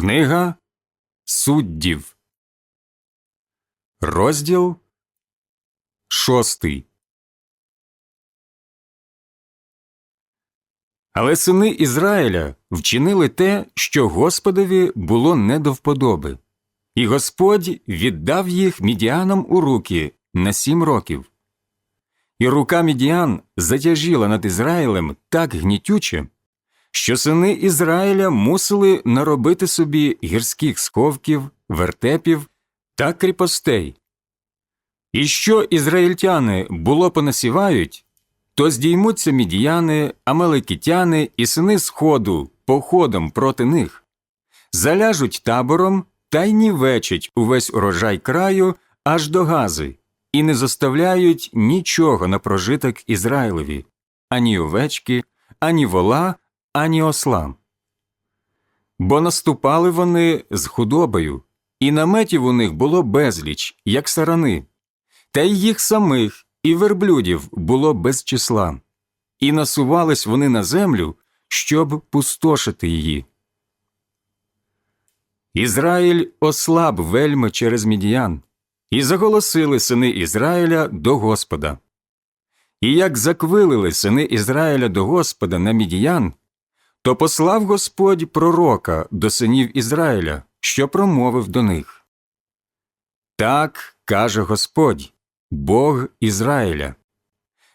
Книга Суддів, розділ шостий. Але сини Ізраїля вчинили те, що Господові було не до вподоби, і Господь віддав їх мідіанам у руки на сім років. І рука мідіан затяжіла над Ізраїлем так гнітюче, що сини Ізраїля мусили наробити собі гірських сховків, вертепів та кріпостей. І що ізраїльтяни було понасівають, то здіймуться мідіяни, амалекітяни і сини Сходу походом проти них, заляжуть табором та й нівечать увесь урожай краю аж до гази, і не заставляють нічого на прожиток Ізраїлеві, ані овечки, ані вола, ані осла. Бо наступали вони з худобою, і наметів у них було безліч, як сарани, та й їх самих і верблюдів було без числа, і насувались вони на землю, щоб пустошити її. Ізраїль ослаб вельми через мідіян, і заголосили сини Ізраїля до Господа. І як заквилили сини Ізраїля до Господа на мідіян, то послав Господь пророка до синів Ізраїля, що промовив до них. Так каже Господь, Бог Ізраїля.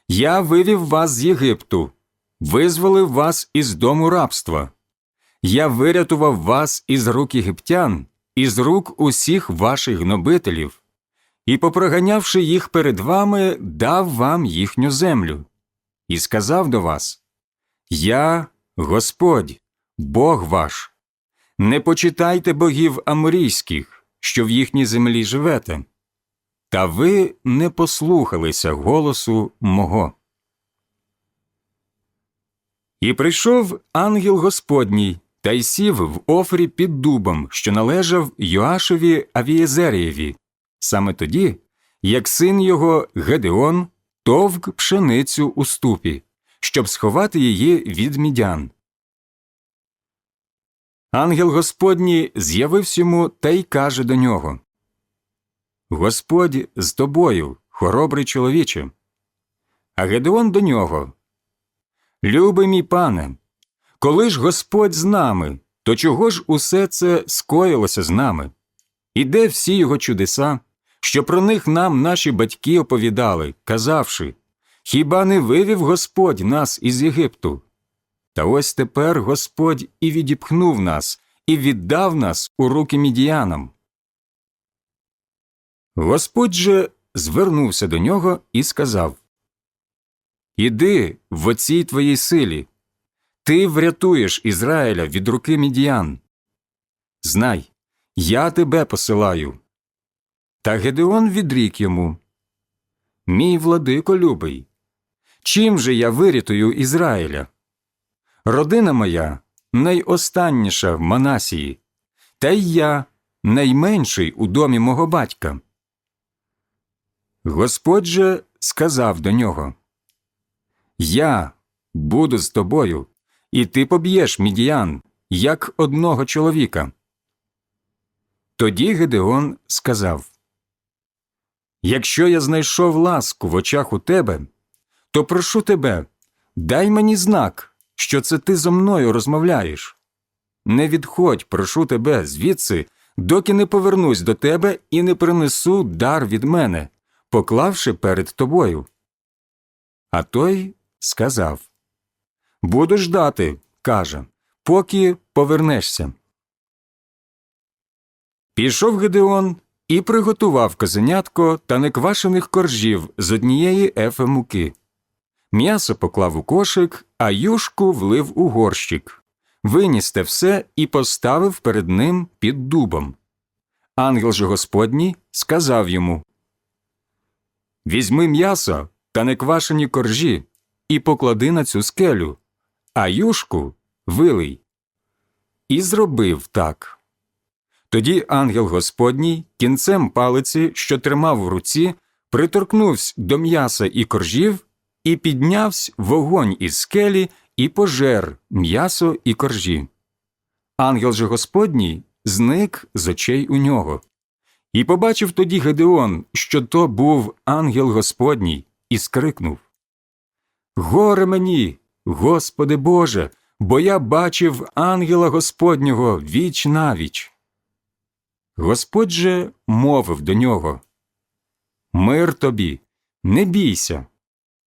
Я вивів вас з Єгипту, визволив вас із дому рабства. Я вирятував вас із рук єгиптян, із рук усіх ваших гнобителів, і, попроганявши їх перед вами, дав вам їхню землю, і сказав до вас Я Господь, Бог ваш, не почитайте богів аморійських, що в їхній землі живете, та ви не послухалися голосу мого. І прийшов ангел Господній та й сів в офрі під дубом, що належав Йоашеві Авієзерієві, саме тоді, як син його Гедеон товк пшеницю у ступі щоб сховати її від мідян. Ангел Господній з'явився йому та й каже до нього Господь з тобою, хоробрий чоловіче. А Гедеон до нього Любий мій пане, коли ж Господь з нами, то чого ж усе це скоїлося з нами? І де всі його чудеса, що про них нам наші батьки оповідали, казавши Хіба не вивів Господь нас із Єгипту? Та ось тепер Господь і відіпхнув нас, і віддав нас у руки мідіянам. Господь же звернувся до нього і сказав Іди в оцій твоїй силі, ти врятуєш Ізраїля від руки мідіян. Знай, я тебе посилаю. Та Гедеон відрік йому Мій владико любий. Чим же я вирятую Ізраїля? Родина моя найостанніша в Манасії, та й я найменший у домі мого батька. Господь же сказав до нього Я буду з тобою, і ти поб'єш мідіян, як одного чоловіка. Тоді Гедеон сказав Якщо я знайшов ласку в очах у тебе то прошу тебе, дай мені знак, що це ти зо мною розмовляєш. Не відходь, прошу тебе, звідси, доки не повернусь до тебе і не принесу дар від мене, поклавши перед тобою. А той сказав Буду ждати, каже, поки повернешся. Пішов Гедеон і приготував козенятко та неквашених коржів з однієї ефи муки. М'ясо поклав у кошик, а юшку влив у горщик, виніс те все і поставив перед ним під дубом. Ангел же Господній сказав йому Візьми м'ясо та неквашені коржі і поклади на цю скелю, а юшку вилий. І зробив так. Тоді ангел Господній кінцем палиці, що тримав в руці, приторкнувся до м'яса і коржів і піднявсь вогонь із скелі і пожер м'ясо і коржі. Ангел же Господній зник з очей у нього. І побачив тоді Гедеон, що то був ангел Господній, і скрикнув Горе мені, Господи Боже, бо я бачив ангела Господнього віч навіч. Господь же мовив до нього Мир тобі, не бійся,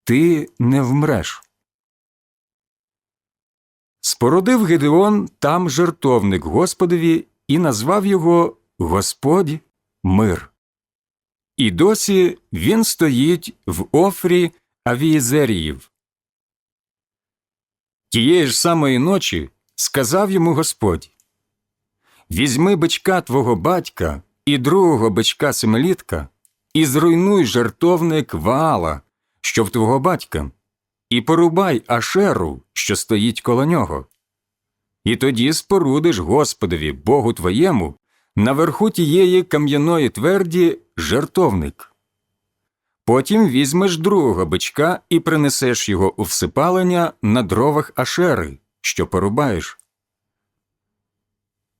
ти не вмреш. Спородив Гедеон там жертовник Господові і назвав його Господь мир. І досі він стоїть в офрі Авієзеріїв. Тієї ж самої ночі сказав йому Господь Візьми бичка твого батька і другого бичка семилітка, і зруйнуй жертовник Ваала, що в твого батька, і порубай Ашеру, що стоїть коло нього. І тоді спорудиш Господові, Богу твоєму, наверху тієї кам'яної тверді жертовник. Потім візьмеш другого бичка і принесеш його у всипалення на дровах Ашери, що порубаєш.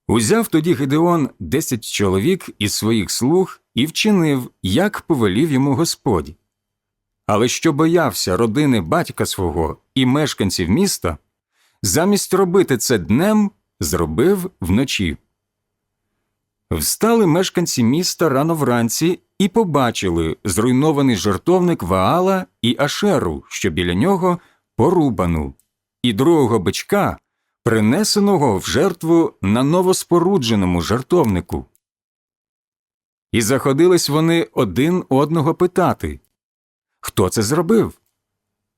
Узяв тоді Гедеон десять чоловік із своїх слуг і вчинив, як повелів йому Господь. Але що боявся родини батька свого і мешканців міста, замість робити це днем, зробив вночі. Встали мешканці міста рано вранці і побачили зруйнований жартовник Ваала і Ашеру, що біля нього порубану, і другого бичка, принесеного в жертву на новоспорудженому жартовнику. І заходились вони один одного питати Хто це зробив?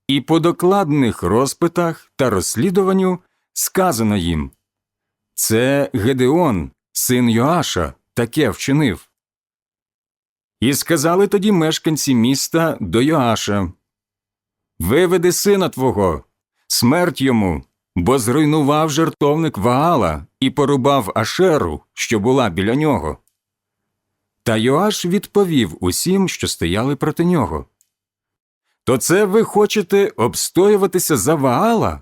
І по докладних розпитах та розслідуванню сказано їм Це Гедеон, син Йоаша, таке вчинив. І сказали тоді мешканці міста до Йоаша Виведи сина твого, смерть йому, бо зруйнував жертовник Ваала і порубав Ашеру, що була біля нього. Та Йоаш відповів усім, що стояли проти нього. То це ви хочете обстоюватися за Ваала?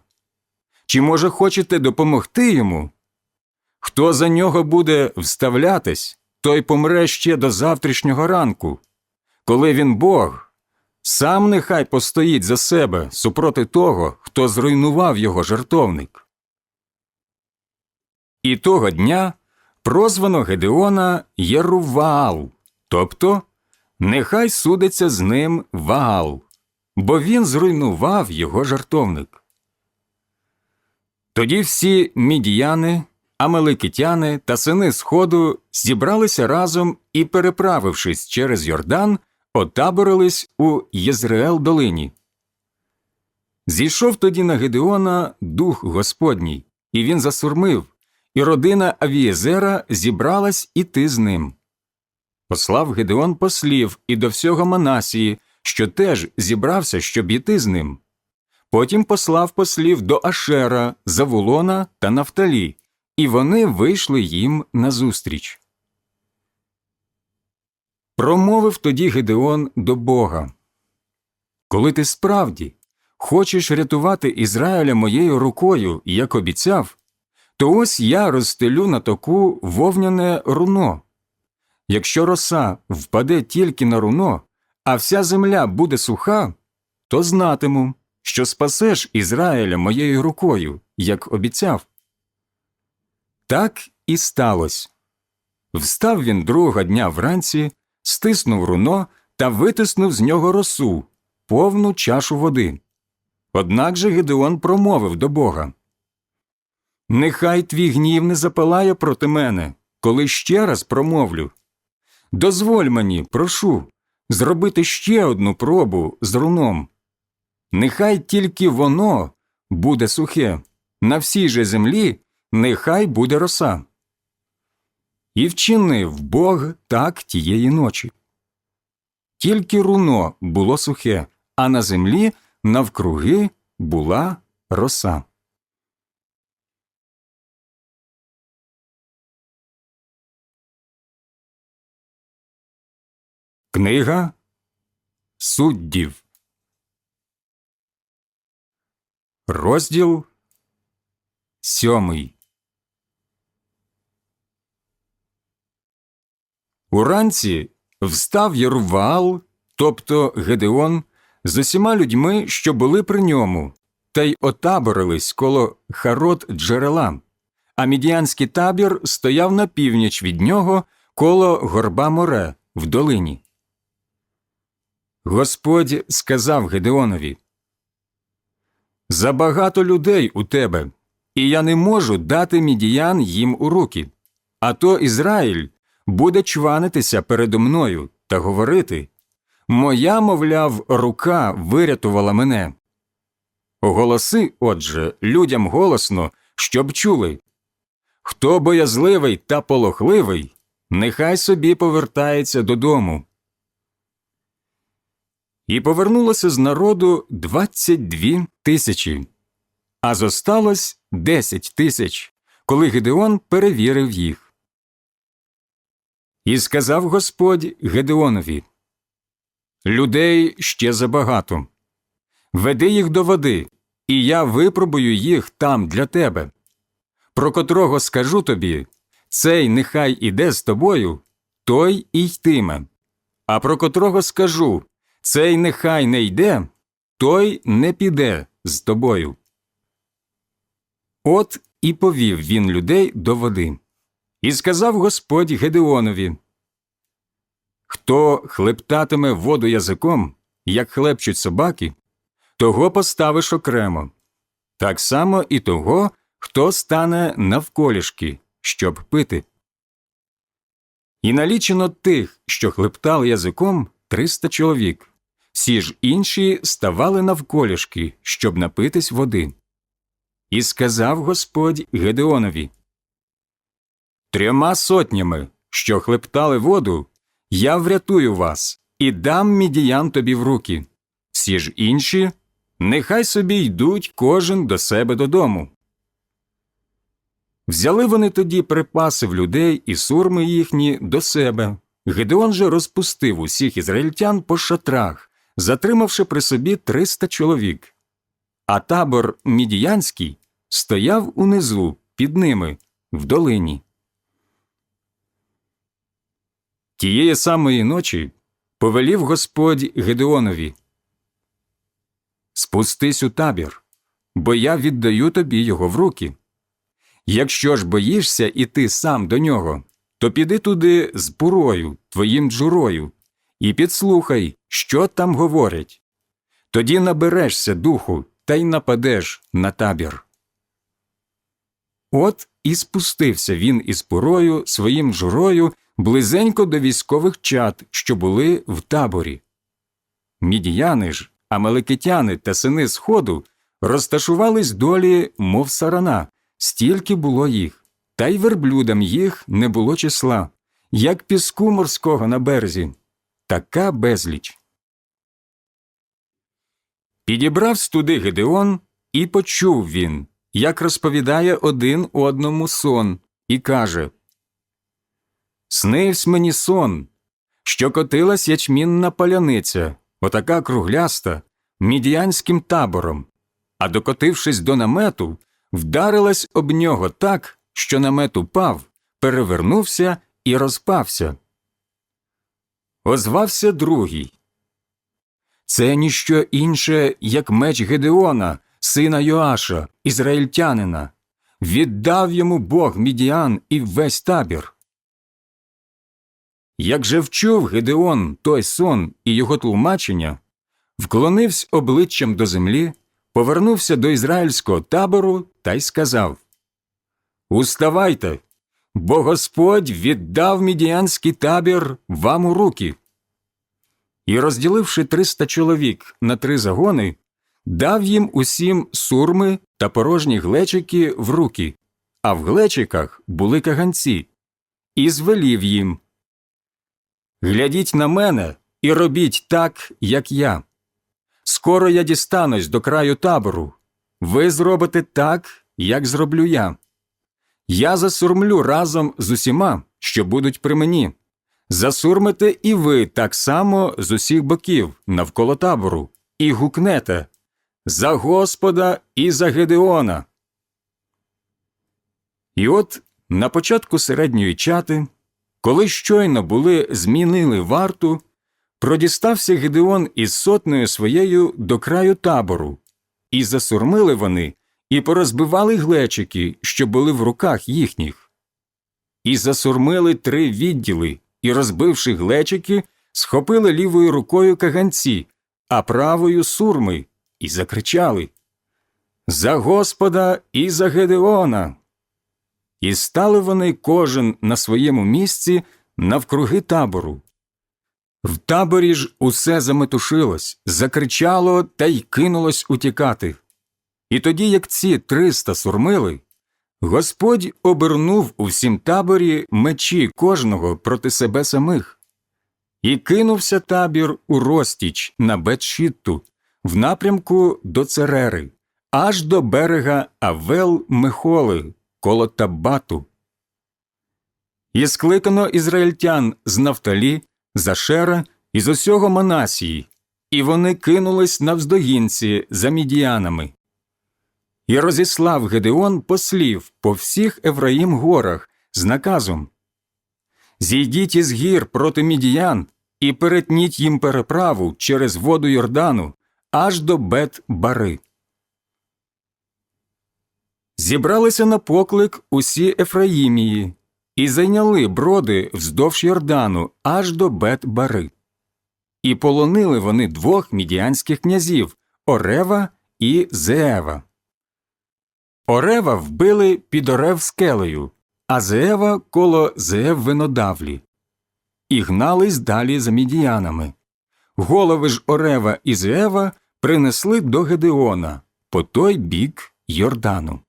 Чи, може, хочете допомогти йому? Хто за нього буде вставлятись, той помре ще до завтрашнього ранку. Коли він Бог, сам нехай постоїть за себе супроти того, хто зруйнував його жертовник. І того дня прозвано Гедеона Єруваал, тобто нехай судиться з ним Ваал, бо він зруйнував його жартовник. Тоді всі мідіяни, амеликитяни та сини Сходу зібралися разом і, переправившись через Йордан, отаборились у Єзреел долині. Зійшов тоді на Гедеона дух Господній, і він засурмив, і родина Авієзера зібралась іти з ним. Послав Гедеон послів і до всього Манасії, що теж зібрався, щоб іти з ним. Потім послав послів до Ашера, Завулона та Нафталі, і вони вийшли їм назустріч. Промовив тоді Гедеон до Бога Коли ти справді хочеш рятувати Ізраїля моєю рукою, як обіцяв, то ось я розстелю на току вовняне руно. Якщо роса впаде тільки на руно, а вся земля буде суха, то знатиму, що спасеш Ізраїля моєю рукою, як обіцяв. Так і сталося. Встав він другого дня вранці, стиснув руно та витиснув з нього росу, повну чашу води. Однак же Гедеон промовив до Бога Нехай твій гнів не запалає проти мене, коли ще раз промовлю. Дозволь мені, прошу, зробити ще одну пробу з руном. Нехай тільки воно буде сухе, на всій же землі нехай буде роса. І вчинив Бог так тієї ночі. Тільки руно було сухе, а на землі навкруги була роса. Книга суддів. Розділ сьомий. Уранці встав Єрувал, тобто Гедеон, з усіма людьми, що були при ньому, та й отаборились коло Харот джерела, а мідіанський табір стояв на північ від нього коло горба море в долині. Господь сказав Гедеонові Забагато людей у тебе, і я не можу дати мідіян їм у руки. А то Ізраїль буде чванитися передо мною та говорити Моя, мовляв, рука вирятувала мене. Оголоси, отже, людям голосно, щоб чули Хто боязливий та полохливий, нехай собі повертається додому. І повернулося з народу двадцять дві тисячі, а зосталось десять тисяч, коли Гедеон перевірив їх. І сказав Господь Гедеонові Людей ще забагато. Веди їх до води, і я випробую їх там для тебе. Про котрого скажу тобі цей нехай іде з тобою, той і йтиме. А про котрого скажу цей нехай не йде, той не піде з тобою. От і повів він людей до води. І сказав Господь Гедеонові Хто хлептатиме воду язиком, як хлепчуть собаки, того поставиш окремо, так само і того, хто стане навколішки, щоб пити. І налічено тих, що хлептали язиком, триста чоловік, всі ж інші ставали навколішки, щоб напитись води. І сказав Господь Гедеонові Трьома сотнями, що хлептали воду, я врятую вас і дам мідіян тобі в руки. Всі ж інші, нехай собі йдуть кожен до себе додому. Взяли вони тоді припаси в людей і сурми їхні до себе. Гедеон же розпустив усіх ізраїльтян по шатрах, затримавши при собі триста чоловік. А табор мідіянський стояв унизу під ними, в долині. Тієї самої ночі повелів Господь Гедеонові Спустись у табір, бо я віддаю тобі його в руки. Якщо ж боїшся іти сам до нього, то піди туди з бурою, твоїм джурою, і підслухай, що там говорять. Тоді наберешся духу та й нападеш на табір. От і спустився він із пурою своїм журою близенько до військових чад, що були в таборі. Мідіяни ж, амелекитяни та сини Сходу розташувались долі, мов сарана, стільки було їх, та й верблюдам їх не було числа, як піску морського на березі, така безліч. Підібрав туди Гедеон, і почув він, як розповідає один одному сон, і каже Снивсь мені сон, що котилась ячмінна паляниця, отака кругляста, мідіянським табором, а докотившись до намету, вдарилась об нього так, що намет упав, перевернувся і розпався. Озвався другий. Це ніщо інше, як меч Гедеона, сина Йоаша, ізраїльтянина. Віддав йому Бог мідіан і весь табір. Як же вчув Гедеон той сон і його тлумачення, вклонився обличчям до землі, повернувся до ізраїльського табору та й сказав Уставайте, бо Господь віддав мідіанський табір вам у руки. І, розділивши триста чоловік на три загони, дав їм усім сурми та порожні глечики в руки, а в глечиках були каганці, і звелів їм Глядіть на мене і робіть так, як я. Скоро я дістанусь до краю табору. Ви зробите так, як зроблю я. Я засурмлю разом з усіма, що будуть при мені. Засурмите і ви так само з усіх боків навколо табору, і гукнете За Господа і за Гедеона. І от на початку середньої чати Коли щойно були змінили варту, продістався Гедеон із сотнею своєю до краю табору, і засурмили вони, і порозбивали глечики, що були в руках їхніх. І засурмили три відділи, і, розбивши глечики, схопили лівою рукою каганці, а правою сурми, і закричали За Господа і за Гедеона. І стали вони кожен на своєму місці навкруги табору. В таборі ж усе заметушилось, закричало та й кинулось утікати. І тоді, як ці триста сурмили, Господь обернув у всім таборі мечі кожного проти себе самих. І кинувся табір у розтіч на Бетшітту, в напрямку до Церери, аж до берега Авел Мехоли, коло Табату. І скликано ізраїльтян з Нафталі, Зашера і з усього Манасії, і вони кинулись навздогінці за мідіянами. І розіслав Гедеон послів по всіх Ефраїм горах з наказом Зійдіть із гір проти мідіян і перетніть їм переправу через воду Йордану аж до бет Бари. Зібралися на поклик усі Ефраїмії і зайняли броди вздовж Йордану аж до бет Бари. І полонили вони двох мідіанських князів Орева і Зеева. Орева вбили під Орев скелею, а Зеева коло Зеев винодавлі. І гнались далі за мідіянами. Голови ж Орева і Зеева принесли до Гедеона по той бік Йордану.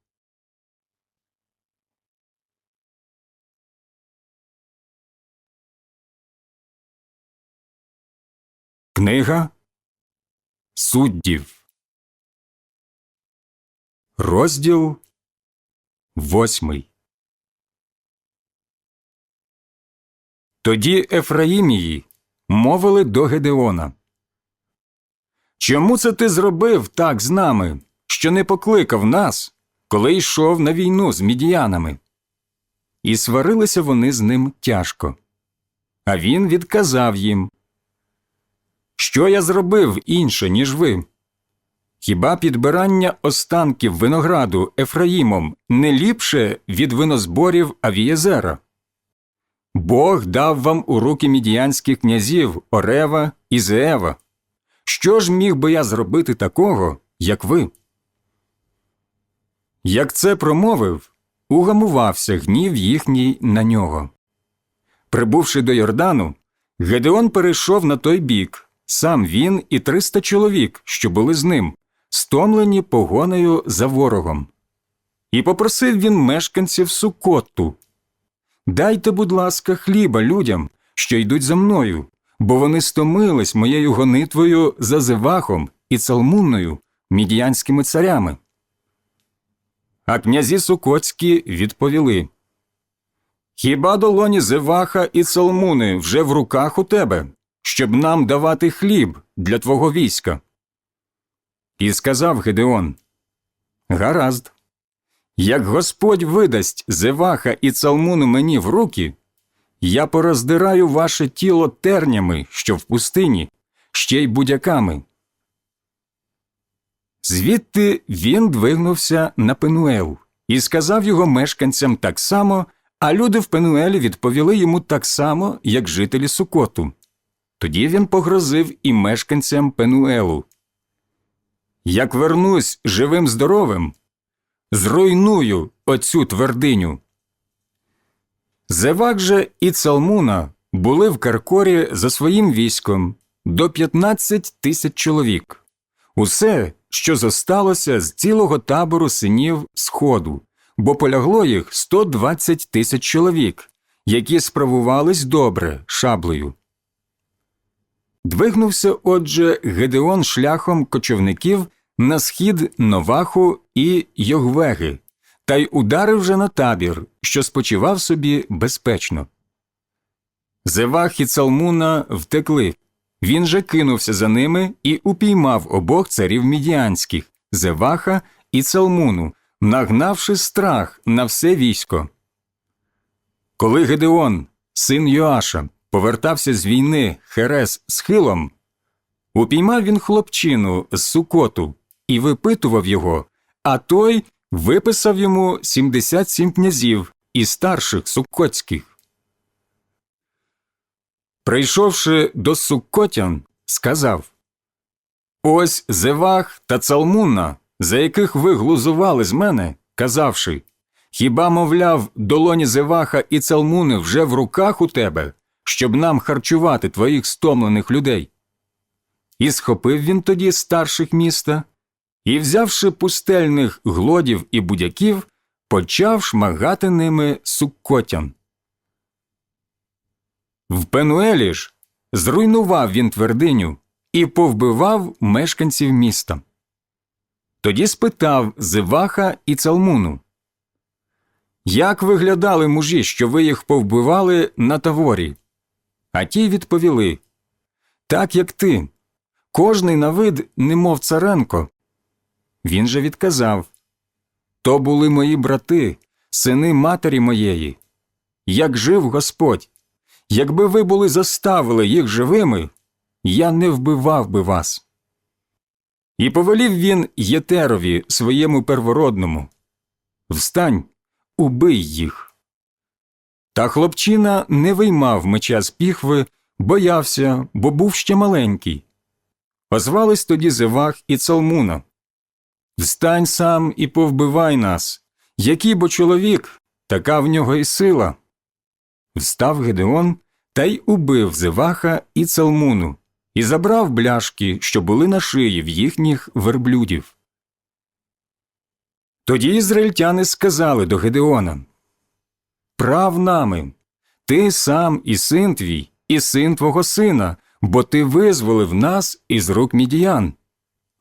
Книга Суддів Розділ восьмий Тоді Ефраїмії мовили до Гедеона. Чому це ти зробив так з нами, що не покликав нас, коли йшов на війну з мідіянами? І сварилися вони з ним тяжко. А він відказав їм Що я зробив інше, ніж ви? Хіба підбирання останків винограду Ефраїмом не ліпше від винозборів Авієзера? Бог дав вам у руки мідіянських князів Орева і Зеева. Що ж міг би я зробити такого, як ви? Як це промовив, угамувався гнів їхній на нього. Прибувши до Йордану, Гедеон перейшов на той бік, сам він і триста чоловік, що були з ним, стомлені погонею за ворогом. І попросив він мешканців Сукотту Дайте, будь ласка, хліба людям, що йдуть за мною, бо вони стомились моєю гонитвою за Зевахом і Цалмунною, мідіянськими царями. А князі Сукоцькі відповіли Хіба долоні Зеваха і Цалмуни вже в руках у тебе, щоб нам давати хліб для твого війська? І сказав Гедеон Гаразд. Як Господь видасть Зеваха і Цалмуну мені в руки, я пороздираю ваше тіло тернями, що в пустині, ще й будяками. Звідти він двигнувся на Пенуел і сказав його мешканцям так само, а люди в Пенуелі відповіли йому так само, як жителі Сукоту. Тоді він погрозив і мешканцям Пенуелу. Як вернусь живим здоровим, зруйную оцю твердиню. Зевак же і Цалмуна були в Каркорі за своїм військом до 15 тисяч чоловік. Усе, що зосталося з цілого табору синів Сходу, бо полягло їх 120 тисяч чоловік, які справувались добре шаблею. Двигнувся, отже, Гедеон шляхом кочівників на схід Новаху і Йогвеги, та й ударив вже на табір, що спочивав собі безпечно. Зевах і Цалмуна втекли. Він же кинувся за ними і упіймав обох царів мідіанських Зеваха і Цалмуну, нагнавши страх на все військо. Коли Гедеон син Йоаша, повертався з війни Херес з Хилом, упіймав він хлопчину з Сукоту і випитував його, а той виписав йому 77 князів і старших суккотських. Прийшовши до суккотян, сказав Ось Зевах та Цалмунна, за яких ви глузували з мене, казавши Хіба, мовляв, долоні Зеваха і Цалмуни вже в руках у тебе, щоб нам харчувати твоїх стомлених людей? І схопив він тоді старших міста, і, взявши пустельних глодів і будяків, почав шмагати ними суккотян. В Пенуелі ж зруйнував він твердиню і повбивав мешканців міста. Тоді спитав Зиваха і Цалмуну, Як виглядали мужі, що ви їх повбивали на таворі? А ті відповіли Так, як ти, кожний на вид, немов царенко. Він же відказав То були мої брати, сини матері моєї. Як жив Господь, якби ви були заставили їх живими, я не вбивав би вас. І повелів він Єтерові своєму первородному Встань, убий їх. Та хлопчина не виймав меча з піхви, боявся, бо був ще маленький. Озвались тоді Зевах і Цалмуна. Встань сам і повбивай нас. Який бо чоловік, така в нього і сила. Встав Гедеон та й убив Зеваха і Цалмуну, і забрав бляшки, що були на шиї в їхніх верблюдів. Тоді ізраїльтяни сказали до Гедеона Прав нами, ти сам і син твій, і син твого сина, бо ти визволив нас із рук мідіян.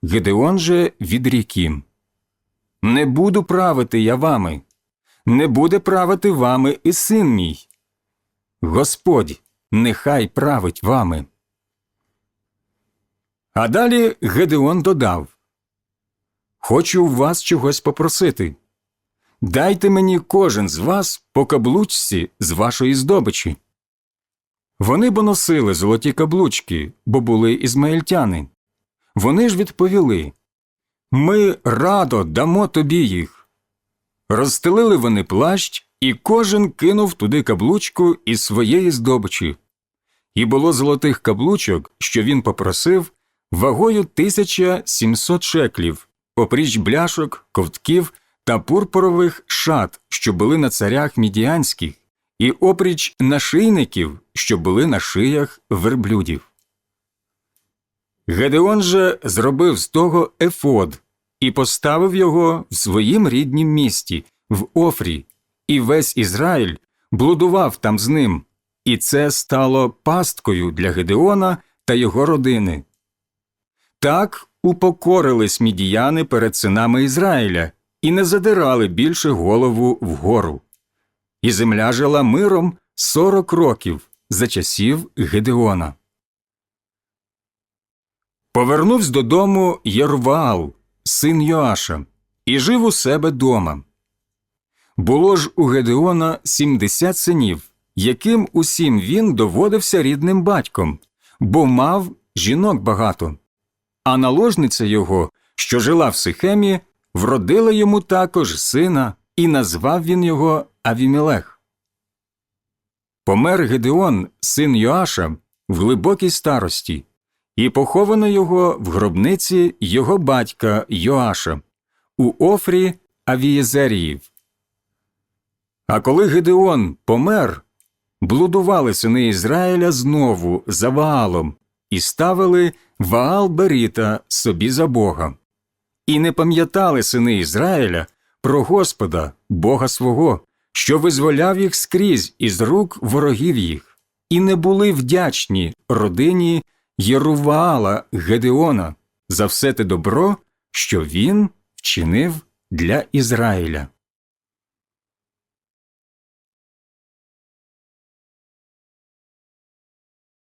Гедеон же відрік їм Не буду правити я вами, не буде правити вами і син мій. Господь, нехай править вами. А далі Гедеон додав Хочу у вас чогось попросити. Дайте мені кожен з вас по каблучці з вашої здобичі. Вони бо носили золоті каблучки, бо були ізмаїльтяни. Вони ж відповіли Ми радо дамо тобі їх. Розстелили вони плащ, і кожен кинув туди каблучку із своєї здобичі. І було золотих каблучок, що він попросив, вагою 1700 шеклів, опріч бляшок, ковтків та пурпурових шат, що були на царях мідіанських, і опріч нашийників, що були на шиях верблюдів. Гедеон же зробив з того ефод і поставив його в своїм ріднім місті, в Офрі, і весь Ізраїль блудував там з ним, і це стало пасткою для Гедеона та його родини. Так упокорились мідіяни перед синами Ізраїля і не задирали більше голову вгору. І земля жила миром сорок років за часів Гедеона. Повернувся додому Єрваал, син Йоаша, і жив у себе дома. Було ж у Гедеона сімдесят синів, яким усім він доводився рідним батьком, бо мав жінок багато. А наложниця його, що жила в Сихемі, вродила йому також сина, і назвав він його Авімелех. Помер Гедеон, син Йоаша, в глибокій старості, і поховано його в гробниці його батька Йоаша у Офрі Авієзеріїв. А коли Гедеон помер, блудували сини Ізраїля знову за Ваалом і ставили Ваал Беріта собі за Бога. І не пам'ятали сини Ізраїля про Господа, Бога свого, що визволяв їх скрізь із рук ворогів їх, і не були вдячні родині Єруваала Гедеона за все те добро, що він вчинив для Ізраїля.